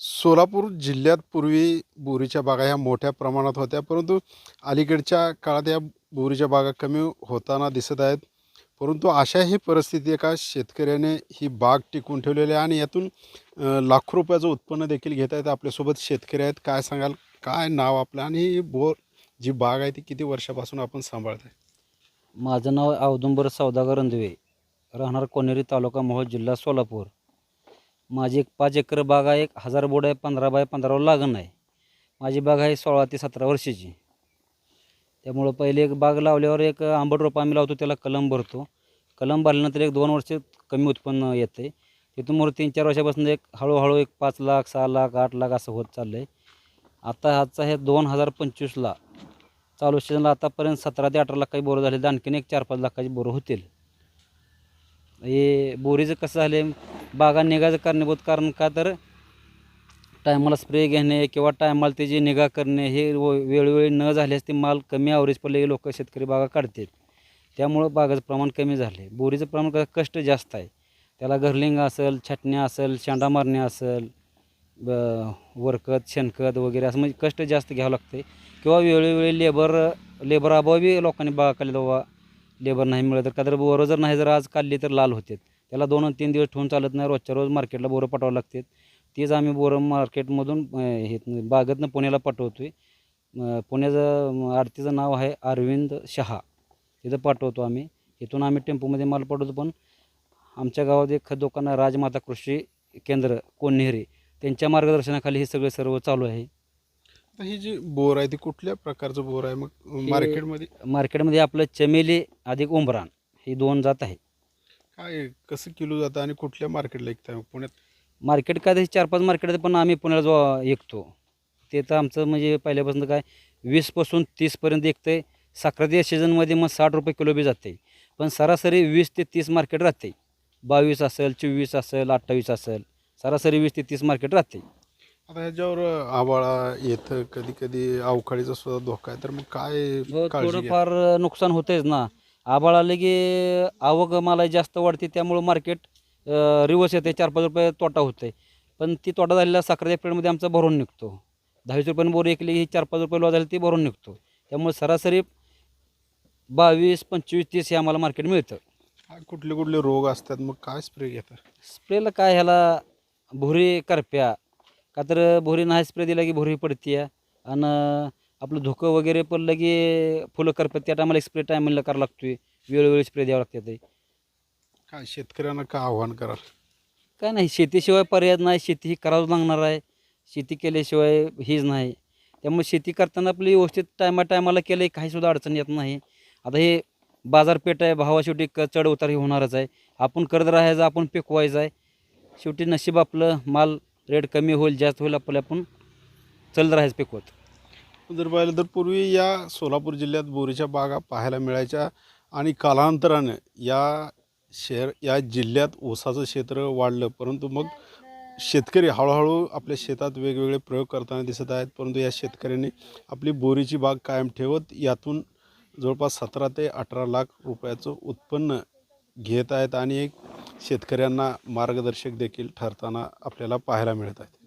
सोलापूर जिल्ह्यात पूर्वी बोरीच्या बागा ह्या मोठ्या प्रमाणात होत्या परंतु अलीकडच्या काळात या बोरीच्या बागा कमी होताना दिसत आहेत. परंतु अशाही परिस्थिती एका शेतकऱ्याने ही बाग टिकवून ठेवलेली आहे आणि यातून लाखो रुपयाचं उत्पन्न देखील घेत आहेत. आपल्यासोबत शेतकरी आहेत. काय सांगाल? काय नाव आपलं? आणि ही बोर जी बाग आहे ती किती वर्षापासून आपण सांभाळत आहे माझं नाव औदुंबर सौदागर रंधवे. राहणार कोनेरी तालुका मोहोळ जिल्हा सोलापूर. माझी एक पाच एकर बाग आहे एक हजार बोर्ड आहे पंधरा बाय पंधरावर लागण आहे. माझी बाग आहे सोळा ते सतरा वर्षाची. त्यामुळं पहिले एक बाग लावल्यावर एक आंबट रोप आम्ही लावतो त्याला कलम भरतो. कलम भरल्यानंतर एक दोन वर्ष कमी उत्पन्न येतं. आहे तिथून मोर तीन चार वर्षापासून एक हळूहळू एक पाच लाख सहा लाख आठ लाख असं होत चाललं आहे आता आजचा हे दोन हजार पंचवीसला चालू सीजनला आतापर्यंत सतरा ते अठरा लाखाची बोरं झाले तर आणखीन एक चार पाच लाखाची बोरं होतील. हे बोरीचं कसं झालं बागा निघायचं कारणीभूत कारण का तर टायमाला स्प्रे घेणे किंवा टायमाला त्याची निगा करणे हे व- वेळोवेळी न झाल्यास ते माल कमी आवरेज पडले लोक शेतकरी बागा काढतात. त्यामुळं बागाचं प्रमाण कमी झाले बोरीचं प्रमाण कसं कष्ट जास्त आहे. त्याला घरलिंग असेल छटण्या असेल शेंडा मारणे असेल ब वरखत शेणखत वगैरे असं म्हणजे कष्ट जास्त घ्यावं लागते किंवा वेळोवेळी लेबर लेबर अभावी लोकांनी बागा काढले बाबा लेबर नाही मिळत. तर का तर बोरं जर नाही जर आज काढली तर लाल होते त्याला दोन तीन दिवस ठेवून चालत नाही. रोजच्या रोज मार्केटला बोरं पाठवावं लागतात तेच आम्ही बोरं मार्केटमधून हे बागेतनं पुण्याला पाठवतो आहे पुण्याचं आरतीचं नाव आहे अरविंद शहा. तिथं पाठवतो आम्ही. इथून आम्ही टेम्पोमध्ये माल पाठवतो पण आमच्या गावात एक दुकान राजमाता कृषी केंद्र कोण्हेरी त्यांच्या मार्गदर्शनाखाली हे सगळं सर्व चालू आहे. ही जी बोर आहे ती कुठल्या प्रकारचं बोर आहे? मग मार्केटमध्ये मार्केटमध्ये आपलं चमेली अधिक उंबरान ही दोन जात आहे. काय कसं किलो जातं आणि कुठल्या मार्केटला विकताय पुण्यात? मार्केट काय चार पाच मार्केट पण आम्ही पुण्याला जो विकतो. ते तर आमचं म्हणजे पहिल्यापासून काय वीसपासून तीसपर्यंत विकतं साखरेच्या सीझनमध्ये मग साठ रुपये किलो बी जाते पण सरासरी वीस ते तीस मार्केट राहते बावीस असेल चोवीस असेल अठ्ठावीस असेल सरासरी वीस ते तीस मार्केट राहते आता ह्याच्यावर आबाळा येतं कधी कधी अवकाळीचा सुद्धा धोका आहे तर मग काय घ्या. थोडंफार नुकसान होतेच ना. आभाळ आले की आवक मला जास्त वाढते त्यामुळं मार्केट रिवर्स येते चार पाच रुपये तोटा होते पण ती तोटा झालेला साखरेच्या पिरियडमध्ये आमचा भरून निघतो. दहावीस रुपयाने बोर ऐकली ही चार पाच रुपये लॉस झाली ती भरून निघतो. त्यामुळे सरासरी बावीस पंचवीस तीस हे आम्हाला मार्केट मिळतं. कुठले कुठले रोग असतात मग काय स्प्रे घेतात? स्प्रेला काय ह्याला भुरी करप्या. का तर भुरी नाही स्प्रे दिला की भुरी पडते आणि आपलं धुकं वगैरे पडलं की फुलं करप्यात त्या टायमाला स्प्रे टायमाला करावं लागतोय. वेळोवेळी स्प्रे द्यावं लागते ते काय शेतकऱ्यांना काय आव्हान कराल? काय नाही शेतीशिवाय पर्याय नाही. शेती ही करावंच लागणार आहे. शेती केल्याशिवाय हीच नाही. त्यामुळे शेती करताना आपली व्यवस्थित टायमा टायमाला केलं काहीसुद्धा अडचण येत नाही. आता हे बाजारपेठ आहे भावा शेवटी क चढ उतार हे होणारच आहे. आपण करत राहायचं आपण पिकवायचं आहे. शेवटी नशीब आपलं माल रेट कमी होईल जास्त होईल आपल्याला आपण चलत राहायचं पिकवत. जर पाहिलं तर पूर्वी या सोलापूर जिल्ह्यात बोरीच्या बागा पाहायला मिळायच्या आणि कालांतरानं या शहर या जिल्ह्यात ऊसाचं क्षेत्र वाढलं. परंतु मग शेतकरी हळूहळू आपल्या शेतात वेगवेगळे प्रयोग करताना दिसत आहेत. परंतु या शेतकऱ्यांनी आपली बोरीची बाग कायम ठेवत यातून जवळपास सतरा ते अठरा लाख रुपयाचं उत्पन्न घेत आहेत आणि एक शेतकऱ्यांना मार्गदर्शक देखील ठरताना आपल्याला पाहायला मिळत आहेत.